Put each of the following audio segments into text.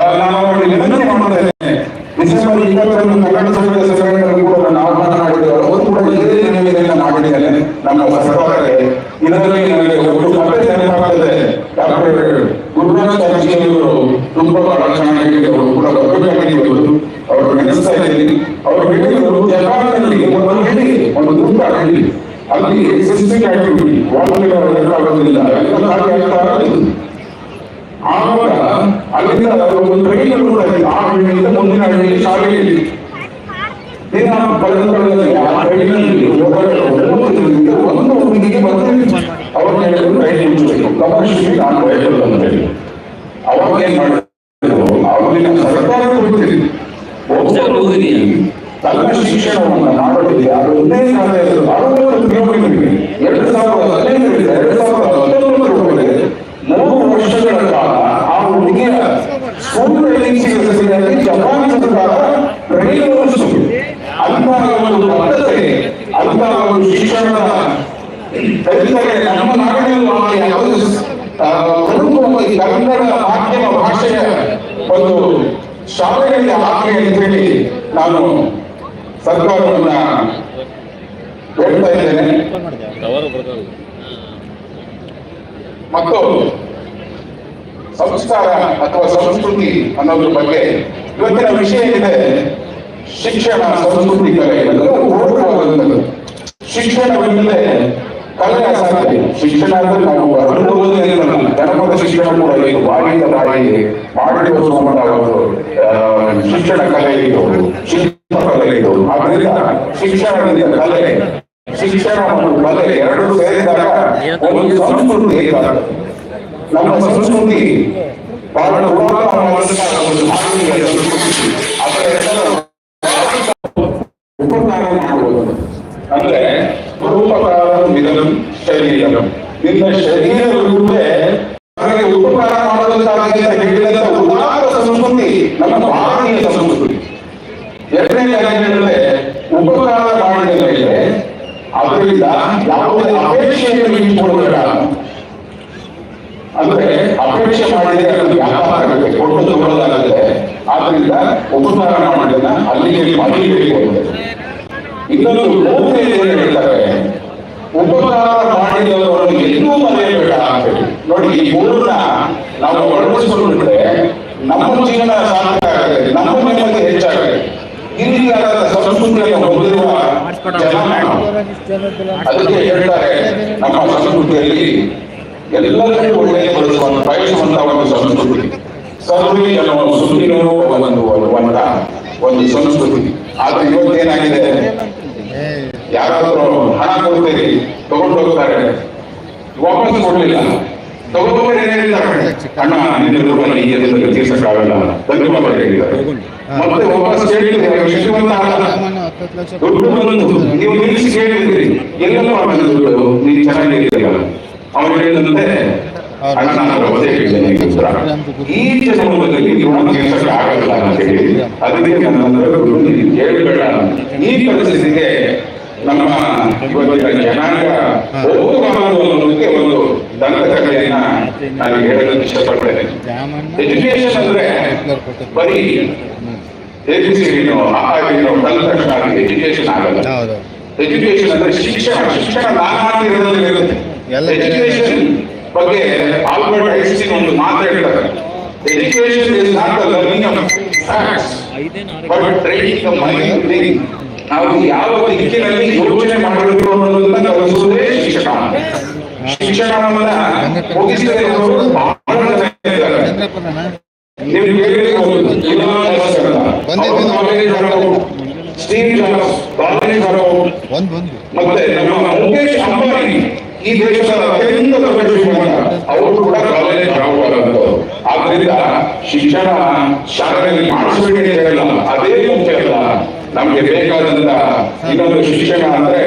ನಾನು ಡಿಸೆಂಬರ್ ಮಾತನಾಡಿದ್ದೇವೆ. ಅವರು ನಮ್ಮ ಇದರಲ್ಲಿ ಒಂದು ಡಾಕ್ಟರ್ ತುಂಬಾ ಚೆನ್ನಾಗಿ ಕೂಡ ಅವರು ನೆನೆಸ್ತಾ ಇದ್ದೀನಿ. ಅವರು ಹೇಳಿದರು ಒಂದು ಒಂದು ಅಲ್ಲಿ ಸಿಸ್ಟಿಕ್ ಆಗಿ ಆಗೋದಿಲ್ಲ ಎಲ್ಲ. ಆವಾಗ ಅಲ್ಲಿಂದ ಒಂದು ಟ್ರೈನ್ ಕೂಡ ಇದೆ. ಆ ಹಳ್ಳಿಯಿಂದ ಮುಂದಿನ ಹಳ್ಳಿ ಶಾಲೆಯಲ್ಲಿ ದಿನ ಪಡೆದಲ್ಲಿ ಆ ಟ್ರೈನಲ್ಲಿ ಒಬ್ಬರು ಓದುತ್ತಿದ್ದ ಒಂದು ಹುಡುಗಿಗೆ ಬಂದು ಅವರು ಹೇಳಿದ್ರು ಟ್ರೈನ್ ಮುಚ್ಚಬೇಕು ಕಮರ್ಷಿಯಲ್ ಒಂದು ಶಾಲೆಯಲ್ಲಿ ಹಾಕಿ ಅಂತ ಹೇಳಿ ನಾನು ಸರ್ಕಾರವನ್ನ ಹೇಳ್ತಾ ಇದ್ದೇನೆ. ಮತ್ತು ಸಂಸ್ಕಾರ ಅಥವಾ ಸಂಸ್ಕೃತಿ ಅನ್ನೋದ್ರ ಬಗ್ಗೆ ಇವತ್ತಿನ ವಿಷಯ ಏನಿದೆ? ಶಿಕ್ಷಣ, ಸಂಸ್ಕೃತಿ ಕಲೆ ಓಡುವಂಥದ್ದು ಶಿಕ್ಷಣವಿಲ್ಲದೆ ಕಲೆ ಅಸಾಧ್ಯ ಶಿಕ್ಷಣ ಅಂದ್ರೆ ನಾವು ಅನುಭವದಲ್ಲಿ ಜನಪದ ಶಿಕ್ಷಣ ಕೂಡ ಇದು ಬಾಯಿಯಿಂದ ಬಾಯಿಗೆ ಮಾಡಿ ತೋರಿಸುವಂತ ಒಂದು ಆ, ಶಿಕ್ಷಣ ಕಲೆ ಇದು ಶಿಲ್ಪಕಲೆ ಇದು ಆದ್ರಿಂದ ಶಿಕ್ಷಣದಿಂದ ಕಲೆ ಶಿಕ್ಷಣ ಮತ್ತು ಕಲೆ ಎರಡು ಸೇರಿದಾಗ ಒಂದು ಸಂಸ್ಕೃತಿ ಏಕಾಗುತ್ತೆ ನಮ್ಮ ಸಂಸ್ಕೃತಿ ಬಹಳ ಪುರಾತನವಾದಂತಹ ಒಂದು ಮಾನವೀಯ ಸಂಸ್ಕೃತಿ ಅದರ ಹೆಸರು ಉಪಕಾರ ಮಾಡುವುದು ಅಂದ್ರೆ ರೂಪಕಾರಂ ಇದಂ ಶರೀರಂ. ನಿನ್ನ ಶರೀರವಿರುವುದೇ ನನಗೆ ಉಪಕಾರ ಮಾಡುವಂತಾಗಿ ಹೇಳಿದಂತ ಉದಾರ ಸಂಸ್ಕೃತಿ, ನಮ್ಮ ಭಾರತೀಯ ಸಂಸ್ಕೃತಿ. ಎರಡನೇ ಏನಂದ್ರೆ ಉಪಕಾರ ಮಾಡಿದ ಮೇಲೆ ಅದರಿಂದ ಯಾವುದೇ ಅಪೇಕ್ಷೆಯನ್ನು ಇಟ್ಟುಕೊಳ್ಳಬೇಡ ಅಂದ್ರೆ ಅಪೇಕ್ಷೆ ಮಾಡಿದ್ರೆ ಅದು ವ್ಯಾಪಾರ ಆಗುತ್ತೆ, ಕೊಟ್ಟು ಆದ್ರಿಂದ ಉಪಕಾರ ಮಾಡಿದ ಅಲ್ಲಿಗೆ ಮರಿಬೇಕು ಅಂತ ಲೋಕದಲ್ಲಿ ಏನು ಹೇಳ್ತಾರೆ. ಉಪಕಾರ ಮಾಡಿದವರನ್ನು ಎಲ್ಲೂ ಮರೆಯಬೇಡ ನೋಡಿ ಈ ಮೂರನ್ನ ನಾವು ಅಳವಡಿಸಿಕೊಂಡ್ರೆ ನಮ್ಮ ಜೀವನ ಸಾರ್ಥಕ ಆಗುತ್ತೆ ನಮ್ಮ ನೆಮ್ಮದಿ ಹೆಚ್ಚಾಗುತ್ತೆ ರೀತಿಯಾದ ಸಂಸ್ಕೃತಿಯನ್ನು ಹೊಂದಿರುವ. ಅದಕ್ಕೆ ಹೇಳ್ತಾರೆ ನಮ್ಮ ಸಂಸ್ಕೃತಿಯಲ್ಲಿ ಎಲ್ಲರಿಗೂ ಒಳ್ಳೆಯ ಬರೆಸುವಂತ ಬಯಸುವಂತ ಒಂದು ಸಂಸ್ಕೃತಿ. ಸರ್ವೇ ಎನ್ನುವ ಸುದ್ದಿಗಳು ಒಂದು ಒಂದ ಒಂದು ಸಂಸ್ಕೃತಿ. ಆದ್ರೆ ಇವತ್ತೇನಾಗಿದೆ? ಯಾರಾದ್ರೂ ಹಣ ಕೊಡ್ತೀರಿ ತಗೊಂಡು ಹೋಗ್ತಾರೆ. ವಾಪಸ್ ಕೊಡ್ಲಿಲ್ಲ. ತಗೊಂಡು ಏನಿದ್ದಾರೆ ಅಣ್ಣ ಈ ನೀವು ಆಗಲ್ಲ ಅಂತ ಹೇಳಿ, ಅದಕ್ಕೆ ಈ ನಮ್ಮ ಇವತ್ತಿನ ಜನಾಂಗ ಅನ್ನೋದಕ್ಕೆ ಒಂದು ದಂತಕಥೆಯನ್ನ ನಾನು ಹೇಳಲು ಇಷ್ಟಪಡ್ತೇನೆ ಎಜುಕೇಶನ್ ಅಂದ್ರೆ ಬರೀ ಎಜುಕೇಶನ್ ಆಗಿರೋ ಕಲಿತ ತಕ್ಷಣ ಎಜುಕೇಶನ್ ಆಗಲ್ಲ ಎಜುಕೇಶನ್ ಅಂದ್ರೆ ಶಿಕ್ಷಣ ಶಿಕ್ಷಣ ನಾನಾ ಇರೋದ್ರಲ್ಲಿ ಇರುತ್ತೆ ಎಲ್ಲ ಎಜುಕೇಶನ್ ಬಗ್ಗೆ ಆಲ್ಬರ್ಟ್ ಐನ್ಸ್ಟೀನ್ ಒಂದು ಮಾತು ಹೇಳ್ತಾರೆ education is not the learning of facts but training the mind think ನಾವು ಯಾವ ದಿಕ್ಕಿನಲ್ಲಿ ಯೋಚನೆ ಮಾಡಬೇಕು ಅನ್ನೋದನ್ನ ಕಲಿಸುವುದೇ ಶಿಕ್ಷಣ. ಶಿಕ್ಷಣವನ್ನ ಮುಗಿಸದೆ ಬಹಳ ಜನ ಇದ್ದಾರೆ ನೀವು ಸ್ಟೀವ್ ಜಾಬ್ಸ್ ಮತ್ತೆ ನಮ್ಮ ಮುಖೇಶ್ ಅಂಬಾನಿ ಈ ದೇಶದ ಅತ್ಯಂತ ದೊಡ್ಡ ಅವರು ಕೂಡ ಕಾಲೇಜ್ ಆದ್ರಿಂದ ಶಿಕ್ಷಣ ಶಾಲೆಯಲ್ಲಿ ಹೇಳಲ್ಲ ಅದೇ ಮುಖ್ಯ ಅಲ್ಲ. ನಮ್ಗೆ ಬೇಕಾದಂತ ಇನ್ನೊಂದು ಶಿಕ್ಷಣ ಅಂದ್ರೆ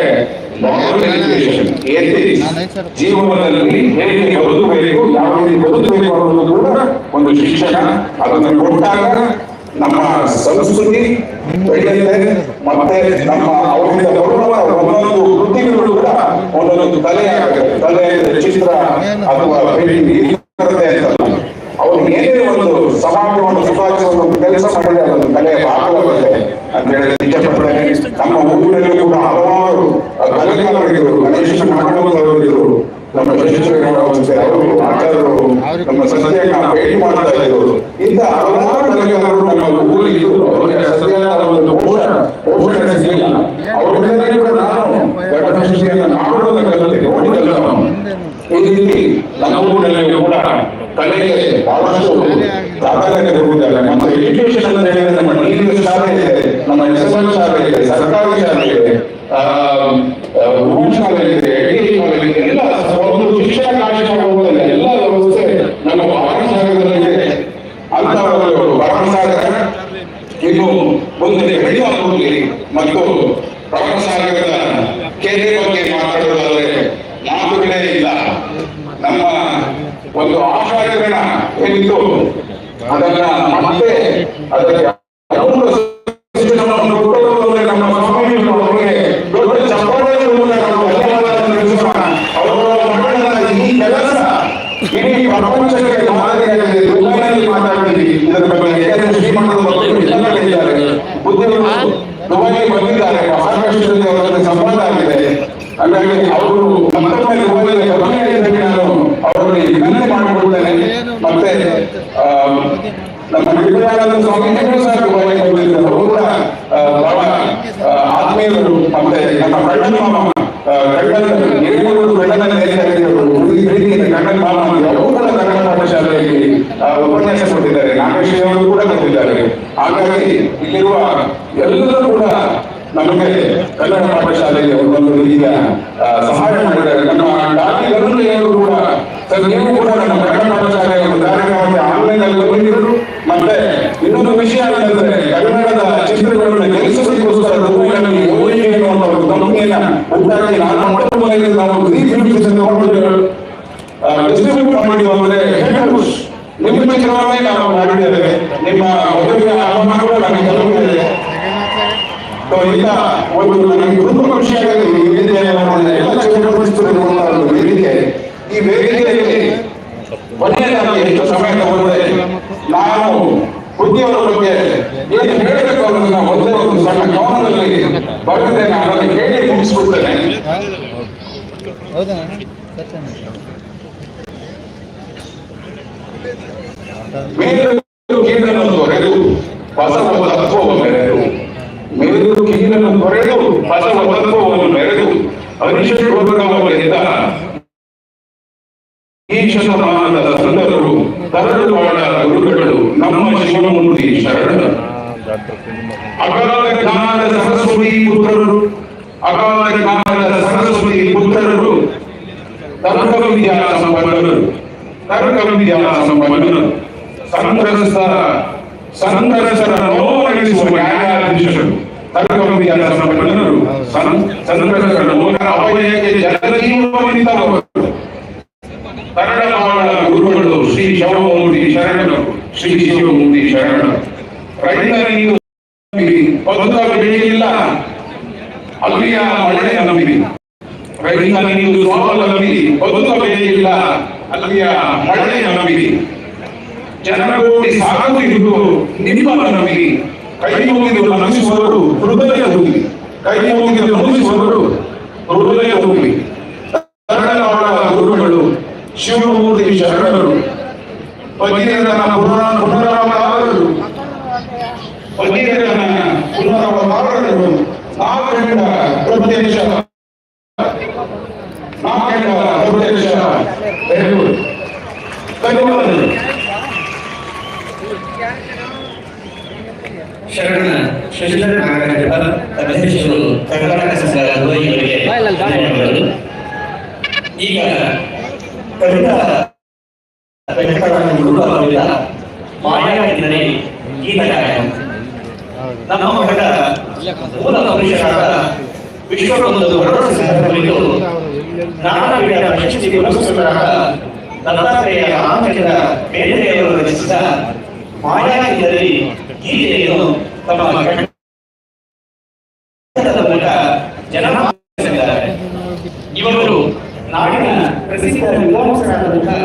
ಜೀವನದಲ್ಲಿ ಹೇಗೆ ಬದುಕಬೇಕು ಯಾವ ರೀತಿ ಬದುಕಬೇಕು ಅನ್ನೋದು ಕೂಡ ಒಂದು ಶಿಕ್ಷಣ. ಅದನ್ನು ಕೊಟ್ಟಾಗ ನಮ್ಮ ಸಂಸ್ಕೃತಿ ಮತ್ತೆ ನಮ್ಮ ಅವರಿಂದ ಬರುವ ಒಂದೊಂದು ಕೃತಿಗಳು ಕೂಡ ಒಂದೊಂದು ತಲೆ ಕಲೆ ಚಿತ್ರ ಅಥವಾ ಅವರು ಏನೇ ಒಂದು ಸಮಾಜವನ್ನು ಒಂದು ಕೆಲಸ ಮಾಡಿದ ಅದೊಂದು ಕಲೆಯ ಭಾಗವಾಗಿದೆ ಅಂತ ಹೇಳಿ ಇಷ್ಟಪಡ್ತಾರೆ ನಮ್ಮ ಊರಿನಲ್ಲಿ ಕೂಡ ಹಲವಾರು ಕಲೆಗಾರರಿದ್ದರು ಗಣೇಶ ನಾಟಕದವರಿದ್ದರು ನಮ್ಮ ಯಶಸ್ವಿ ಅವರು ನಮ್ಮ ಸತ್ಯನ ಭೇಟಿ ಮಾಡ್ತಾ ಇಂಥ ಹಲವಾರು ಕಲೆಗಾರರು ನಮ್ಮ ಊರಿಗೆ ಸರಿಯಾದ ಒಂದು ಪೋಷಣ ಪೋಷಣೆ ಸಿಗಲಿಲ್ಲ ಅವರೆಲ್ಲರಿಗೂ ಕೂಡ ನಾನು ಗಣೇಶನ ಮಾಡುವುದನ್ನು ಕಲಿತೆ ನೋಡಿದಲ್ಲ ನಾವು ಈ ರೀತಿ ನಮ್ಮ ಊರಿನಲ್ಲಿ ಕೂಡ ಕಲೆಗೆ ಬಹಳಷ್ಟು ಪ್ರಾಧಾನ್ಯತೆ ಕೊಟ್ಟಿದ್ದಾರೆ ನಮ್ಮ ಎಜುಕೇಶನ್ ಅಂತ ಹೇಳಿದ್ರೆ ನಮ್ಮ ಡಿಗ್ರಿ ಶಾಲೆ ಇದೆ ನಮ್ಮ ಎಸ್ ಎಲ್ ಶಾಲೆ ಇದೆ ಸರ್ಕಾರಿ ಶಾಲೆ ಇದೆ ಆ, ಆ, ಉನ್ನತ ಶಾಲೆ ಇದೆ ಡಿಗ್ರಿ ಕಾಲೇಜ್ ಇದೆ ಎಲ್ಲ ಒಂದು ಶಿಕ್ಷಣ ಕಾರ್ಯಕ್ರಮಗಳಿಲ್ಲ ಎಲ್ಲ ವ್ಯವಸ್ಥೆ ನಮ್ಮ ಬಾಲಸಾಗರದಲ್ಲಿ ಇದೆ ಅಂತ ಒಂದು ಬಾಲಸಾಗರ ಇನ್ನು ಮುಂದೆ ಬೆಳೆಯುವ ಮತ್ತು ಪ್ರವಾಸಾಗರದ ಕೆರೆ ಬಗ್ಗೆ ಮಾತಾಡುವುದಾದರೆ ಮಾತುಗಳೇ ಇಲ್ಲ ನಮ್ಮ ಒಂದು ಆಶಾಕಿರಣ ಏನಿತ್ತು? ಅದನ್ನ ಮತ್ತೆ ಅದಕ್ಕೆ ಪ್ರಪಂಚಕ್ಕೆ ಶಿಕ್ಷಣವನ್ನು ಕೊಡುವುದರಲ್ಲಿ ನಮ್ಮ ಸ್ವಾಮಿಗಳು ಅವರಿಗೆ ಪಾಠಶಾಲೆಗೆ ಒಂದು ಆ, ಸಹಾಯ ಮಾಡಿದ್ದಾರೆ. ನಮ್ಮ ಎಲ್ಲರೂ ಕೂಡ ಸರ್ ನೀವು ಕೂಡ ನಮ್ಮ ಕನ್ನಡ ಪಾಠಶಾಲೆಯ ಒಂದು ಕಾರ್ಯಕ್ರಮಕ್ಕೆ ಆನ್ಲೈನ್ ಅಲ್ಲಿ ಬಂದಿದ್ರು ಮತ್ತೆ ಇನ್ನೊಂದು ವಿಷಯ ಏನಂದ್ರೆ ಕನ್ನಡದ ಚಿತ್ರಗಳನ್ನು ಗೆಲ್ಲಿಸೋದಕ್ಕೋಸ್ಕರ ಭೂಮಿಯಲ್ಲಿ ಓಯಿ ಎನ್ನುವಂತ ಒಂದು ಕಂಪನಿಯನ್ನ ಉಂಟಾಗಿ ನಾನು ನಾವು ಡಿಸ್ಟ್ರಿಬ್ಯೂಟ್ ಮಾಡಿದ್ರೆ ನಿಮ್ಮ ಚುನಾವಣೆ ನಾವು ಮಾಡಿದ್ದೇವೆ. ನಿಮ್ಮ ಮದುವೆಯ ಹವಾಮಾನಗಳು ನಮಗೆ ತಲುಪಿದೆ. ಸೊ ಈಗ ಒಂದು ನನಗೆ ತುಂಬ ಖುಷಿಯಾಗಿದೆ ಈ ವೇದಿಕೆಯನ್ನು ನೋಡಿದ್ರೆ ಎಲ್ಲ ಚಟುವಟಿಕೆಗಳನ್ನು ಒಂದು ವೇದಿಕೆ ಈ ವೇದಿಕೆಯಲ್ಲಿ ಕೊನೆಯದಾಗಿ ಹೆಚ್ಚು ಸಮಯ ತಗೊಂಡ್ರೆ ನಾನು ಬುದ್ಧಿಯವರ ಬಗ್ಗೆ ಏನು ಹೇಳಬೇಕು ಅನ್ನೋದನ್ನ ಒಂದೇ ಒಂದು ಸಣ್ಣ ಗಮನದಲ್ಲಿ ಬರ್ತದೆ ನಾನು ಅದನ್ನು ಹೇಳಿ ಮುಗಿಸ್ಬಿಡ್ತೇನೆ ಹೌದಾ? ಮೇಲು ಕೀಳನ್ನು ತೊರೆದು ಬಸವ ಗುರುಗಳು ನಮ್ಮ ಶಿವಮೂರ್ತಿ ಶರಣರು. ಅಕಾಲ ಜ್ಞಾನದ ಸರಸ್ವತಿ ಪುತ್ರರು ಅಕಾಲ ಜ್ಞಾನದ ಸರಸ್ವತಿ ತರ್ಕ ವಿದ್ಯಾ ಸಂಪನ್ನರು ತರ್ಕ ವಿದ್ಯಾ ಸಂಪನ್ನರು ಸಂತ್ರಸ್ತರ ಸಂತ್ರಸ್ತರ ನೋವಣಿಸುವ ನ್ಯಾಯಾಧೀಶರು. ತರ್ಕ ವಿದ್ಯಾ ಸಂಪನ್ನರು ಸಂತ್ರಸ್ತರ ಸಂತರಸರ ಅಪಾಯಕ್ಕೆ ಅವಯಕ್ಕೆ ಜನಜೀವನಿತವರು ಕನ್ನಡಮಾಡ ಗುರುಗಳು ಶ್ರೀ ಶಿವಮೂರ್ತಿ ಶರಣರು. ಶ್ರೀ ಶಿವಮೂರ್ತಿ ಶರಣರು. ರೈತರಿಗೆ ಹೊಸ ಅಲ್ಲಿಯ ಮಳೆಯ ನಂಬಿರಿ ಜನಗೋಡಿ ಸಾಗುವುದು ನಿಮ್ಮ ನಂಬಿರಿ ಕೈ ಮುಗಿದು ನಮಿಸುವರು ಹೃದಯ ತುಂಬಿ. ಕೈ ಮುಗಿದು ನಮಿಸುವರು ಹೃದಯ ತುಂಬಿ. ಕನ್ನಡಮಾಡ ಗುರುಗಳು, ಶಿವಮೂರ್ತಿ ಶರಣರು ಪಂಚೀಕರಣ ಪುನರ ಪುನರಾವರ್ತರು ಪಂಚೀಕರಣ ಪುನರಾವರ್ತರು ನಾಗಂಡ ಪ್ರದೇಶ ನಾಗಂಡ ಪ್ರದೇಶ ಎರಡು ಧನ್ಯವಾದಗಳು ಶರಣ ಶಶಿಧರ ನಾಗರಾಜ ಅಧ್ಯಕ್ಷರು ಕರ್ನಾಟಕ ಈಗ ಕವಿತಾ ಅವರಿಂದ ಗಾಯನ ನಮ್ಮ ಮೂಲ ಪುರುಷರಾದ ಪುರಸ್ಕೃತರಾದ ದತ್ತಾತ್ರೇಯ ರಾಮಚಂದ್ರ ಬೇಂದ್ರೆಯವರು ರಚಿಸಿದ ಮಾಯಾವಿನಲ್ಲಿ ಗೀತೆಯನ್ನು ತಮ್ಮ ಮೂಲಕ ಜನ ಇವರು ನಾಡಿನ ಪ್ರಸಿದ್ಧ ವಿದ್ವಾಂಸರಾದಂತಹ